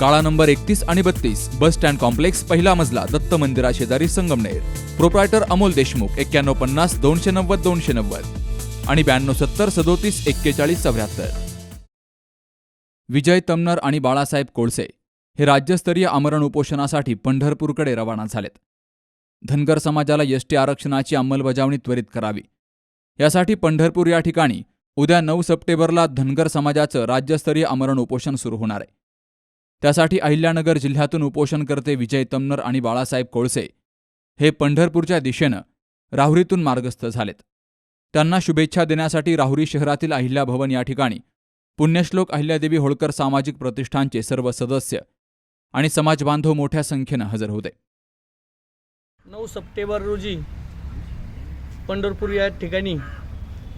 काळा नंबर एकतीस आणि बत्तीस बस स्टँड कॉम्प्लेक्स पहिला मजला दत्त मंदिरा शेजारी संगमनेर. प्रोप्रायटर अमोल देशमुख एक्क्याण्णव पन्नास दोनशे नव्वद दोनशे नव्वद. आणि ब्याण्णव सत्तर सदोतीस एक्केचाळीस चौऱ्याहत्तर. विजय तमनर आणि बाळासाहेब कोळसे हे राज्यस्तरीय आमरण उपोषणासाठी पंढरपूरकडे रवाना झालेत. धनगर समाजाला एसटी आरक्षणाची अंमलबजावणी त्वरित करावी. यासाठी पंढरपूर या ठिकाणी उद्या नऊ सप्टेंबरला धनगर समाजाचं राज्यस्तरीय आमरण उपोषण सुरू होणार आहे. त्यासाठी अहिल्यानगर जिल्ह्यातून उपोषणकर्ते विजय तमनर आणि बाळासाहेब कोळसे हे पंढरपूरच्या दिशेनं राहुरीतून मार्गस्थ झालेत. त्यांना शुभेच्छा देण्यासाठी राहुरी शहरातील अहिल्या भवन या ठिकाणी पुण्यश्लोक अहिल्यादेवी होळकर सामाजिक प्रतिष्ठानचे सर्व सदस्य आणि समाजबांधव मोठ्या संख्येनं हजर होते. नऊ सप्टेंबर रोजी पंढरपूर या ठिकाणी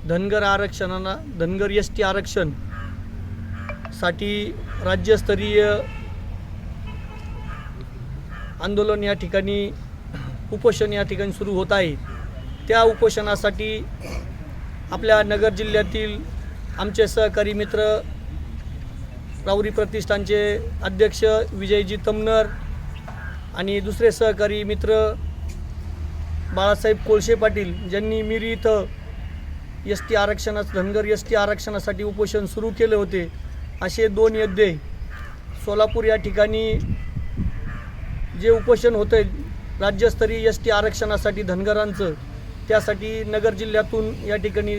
धनगर आरक्षणाला धनगर एस टी आरक्षण साठी राज्यस्तरीय आंदोलन या ठिकाणी उपोषण या ठिकाणी सुरू होत आहे. त्या उपोषणासाठी आपल्या नगर जिल्ह्यातील आमचे सहकारी मित्र राऊरी प्रतिष्ठानचे अध्यक्ष विजयजी तमनर आणि दुसरे सहकारी मित्र बाळासाहेब कोळशे पाटील ज्यांनी मिरी इथं एस टी आरक्षणास धनगर एस टी आरक्षणासाठी उपोषण सुरू केले होते. असे दोन योद्धे सोलापूर या ठिकाणी जे उपोषण होतं राज्यस्तरीय एस टी आरक्षणासाठी धनगरांचं त्यासाठी नगर जिल्ह्यातून या ठिकाणी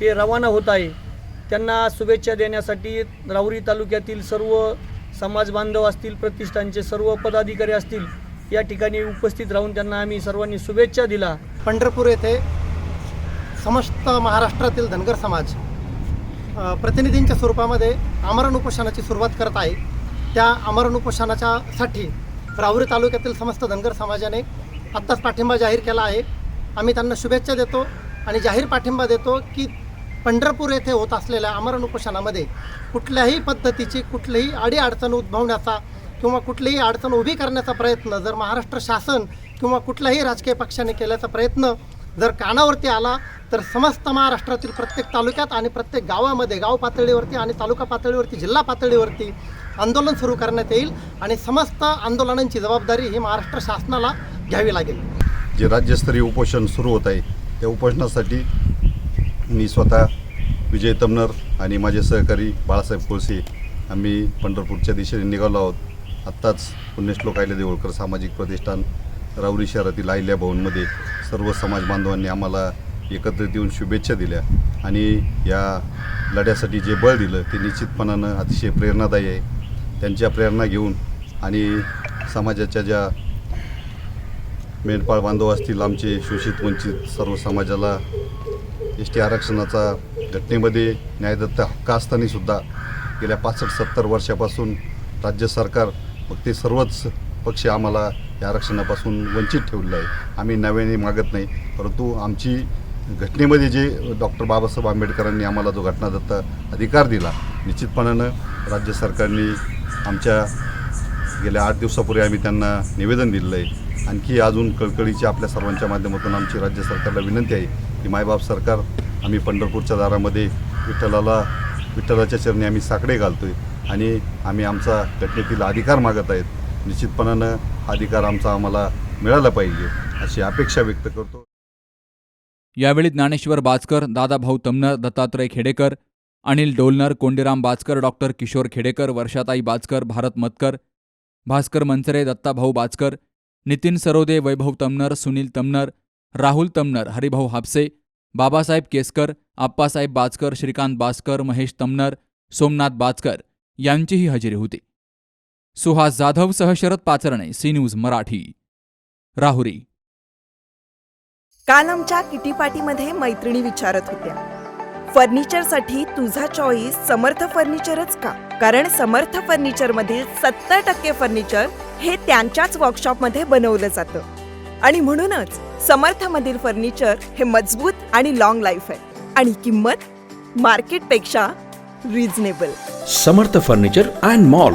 ते रवाना होत आहे. त्यांना शुभेच्छा देण्यासाठी राहुरी तालुक्यातील सर्व समाज बांधव असतील प्रतिष्ठानचे सर्व पदाधिकारी असतील या ठिकाणी उपस्थित राहून त्यांना आम्ही सर्वांनी शुभेच्छा दिला. पंढरपूर येथे समस्त महाराष्ट्रातील धनगर समाज प्रतिनिधींच्या स्वरूपामध्ये आमरण उपोषणाची सुरुवात करत आहे. त्या आमरण उपोषणाच्या साठी राहुरी तालुक्यातील समस्त धनगर समाजाने आत्ताच पाठिंबा जाहीर केला आहे. आम्ही त्यांना शुभेच्छा देतो आणि जाहीर पाठिंबा देतो की पंढरपूर येथे होत असलेल्या आमरण उपोषणामध्ये कुठल्याही पद्धतीची कुठलीही अडीअडचण उद्भवण्याचा किंवा कुठलीही अडचण उभी करण्याचा प्रयत्न जर महाराष्ट्र शासन किंवा कुठल्याही राजकीय पक्षाने केल्याचा प्रयत्न जर कानावरती आला तर समस्त महाराष्ट्रातील प्रत्येक तालुक्यात आणि प्रत्येक गावामध्ये गाव पातळीवरती आणि तालुका पातळीवरती जिल्हा पातळीवरती आंदोलन सुरू करण्यात येईल आणि समस्त आंदोलनांची जबाबदारी ही महाराष्ट्र शासनाला घ्यावी लागेल. जे राज्यस्तरीय उपोषण सुरू होत आहे त्या उपोषणासाठी मी स्वतः विजय तमनर आणि माझे सहकारी बाळासाहेब कोळसे आम्ही पंढरपूरच्या दिशेने निघालो आहोत. आत्ताच पुण्यश्लोक आयले देवळकर सामाजिक प्रतिष्ठान राऊरी शहरातील आहिल्या भवनमध्ये सर्व समाज बांधवांनी आम्हाला एकत्रित येऊन शुभेच्छा दिल्या. आणि या लढ्यासाठी जे बळ दिलं ते निश्चितपणानं अतिशय प्रेरणादायी आहे. त्यांच्या प्रेरणा घेऊन आणि समाजाच्या ज्या मेंढपाळ बांधव असतील आमचे शोषित वंचित सर्व समाजाला एस टी आरक्षणाचा घटनेमध्ये न्यायदत्त हक्क असतानासुद्धा गेल्या पासष्ट सत्तर वर्षापासून राज्य सरकार मग ते सर्वच पक्ष आम्हाला या आरक्षणापासून वंचित ठेवलेलं आहे. आम्ही नव्याने मागत नाही. परंतु आमची घटनेमध्ये जे डॉक्टर बाबासाहेब आंबेडकरांनी आम्हाला जो घटनादत्त अधिकार दिला निश्चितपणानं राज्य सरकारने आमच्या गेल्या आठ दिवसापूर्वी आम्ही त्यांना निवेदन दिलेलं आहे. आणखी अजून कळकळीची आपल्या सर्वांच्या माध्यमातून आमची राज्य सरकारला विनंती आहे की मायबाप सरकार आम्ही पंढरपूरच्या दारामध्ये विठ्ठलाला विठ्ठलाच्या चरणी आम्ही साकडे आहे आणि आम्ही आमचा घटनेतील अधिकार मागत आहेत. निश्चितपणानं हा अधिकार आमचा आम्हाला मिळाला पाहिजे अशी अपेक्षा व्यक्त करतो. यावेळी ज्ञानेश्वर बाचकर दादाभाऊ तमनर दत्तात्रय खेडेकर अनिल डोलनर कोंडीराम बाचकर डॉक्टर किशोर खेडेकर वर्षाताई बाचकर भारत मतकर भास्कर मनसरे दत्ताभाऊ बाचकर नितीन सरोदे वैभव तमनर सुनील तमनर राहुल तमनर हरिभाऊ हापसे बाबासाहेब केसकर आप्पासाहेब बाचकर श्रीकांत बाचकर महेश तमनर सोमनाथ बाचकर यांचीही हजेरी होती. सुहास जाधवसह शरद पाचरणे सी न्यूज मराठी. राहुरी. काल आमच्या किटी पार्टीमध्ये मैत्रिणी विचारत होत्या. फर्निचरसाठी तुझा चॉईस समर्थ फर्निचरच का? कारण समर्थ फर्निचर मधील सत्तर टक्के फर्निचर हे त्यांच्याच वर्कशॉपमध्ये बनवलं जातं. आणि म्हणूनच समर्थमधील फर्निचर हे मजबूत आणि लॉंग लाईफ आहे. आणि किंमत मार्केटपेक्षा reasonable Samarth furniture and mall.